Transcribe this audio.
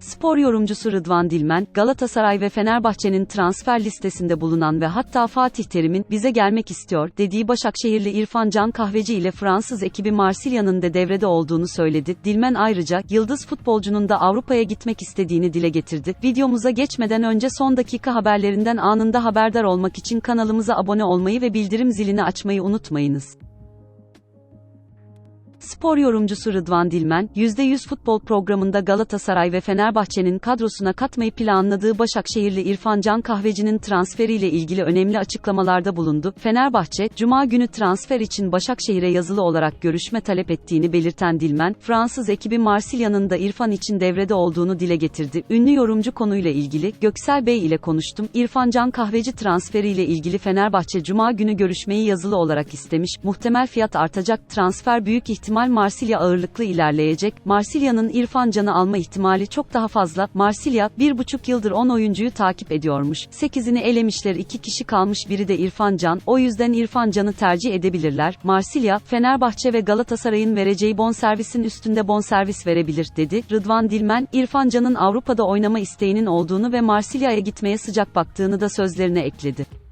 Spor yorumcusu Rıdvan Dilmen, Galatasaray ve Fenerbahçe'nin transfer listesinde bulunan ve hatta Fatih Terim'in bize gelmek istiyor dediği Başakşehirli İrfan Can Kahveci ile Fransız ekibi Marsilya'nın da devrede olduğunu söyledi. Dilmen ayrıca yıldız futbolcunun da Avrupa'ya gitmek istediğini dile getirdi. Videomuza geçmeden önce son dakika haberlerinden anında haberdar olmak için kanalımıza abone olmayı ve bildirim zilini açmayı unutmayınız. Spor yorumcusu Rıdvan Dilmen, %100 futbol programında Galatasaray ve Fenerbahçe'nin kadrosuna katmayı planladığı Başakşehirli İrfan Can Kahveci'nin transferiyle ilgili önemli açıklamalarda bulundu. Fenerbahçe, Cuma günü transfer için Başakşehir'e yazılı olarak görüşme talep ettiğini belirten Dilmen, Fransız ekibi Marsilya'nın da İrfan için devrede olduğunu dile getirdi. Ünlü yorumcu konuyla ilgili, Göksel Bey ile konuştum. İrfan Can Kahveci transferiyle ilgili Fenerbahçe Cuma günü görüşmeyi yazılı olarak istemiş. Muhtemel fiyat artacak, transfer büyük ihtimal Marsilya ağırlıklı ilerleyecek. Marsilya'nın İrfan Can'ı alma ihtimali çok daha fazla. Marsilya, bir buçuk yıldır 10 oyuncuyu takip ediyormuş. 8'ini elemişler 2 kişi kalmış biri de İrfan Can. O yüzden İrfan Can'ı tercih edebilirler. Marsilya, Fenerbahçe ve Galatasaray'ın vereceği bonservisin üstünde bonservis verebilir, dedi. Rıdvan Dilmen, İrfan Can'ın Avrupa'da oynama isteğinin olduğunu ve Marsilya'ya gitmeye sıcak baktığını da sözlerine ekledi.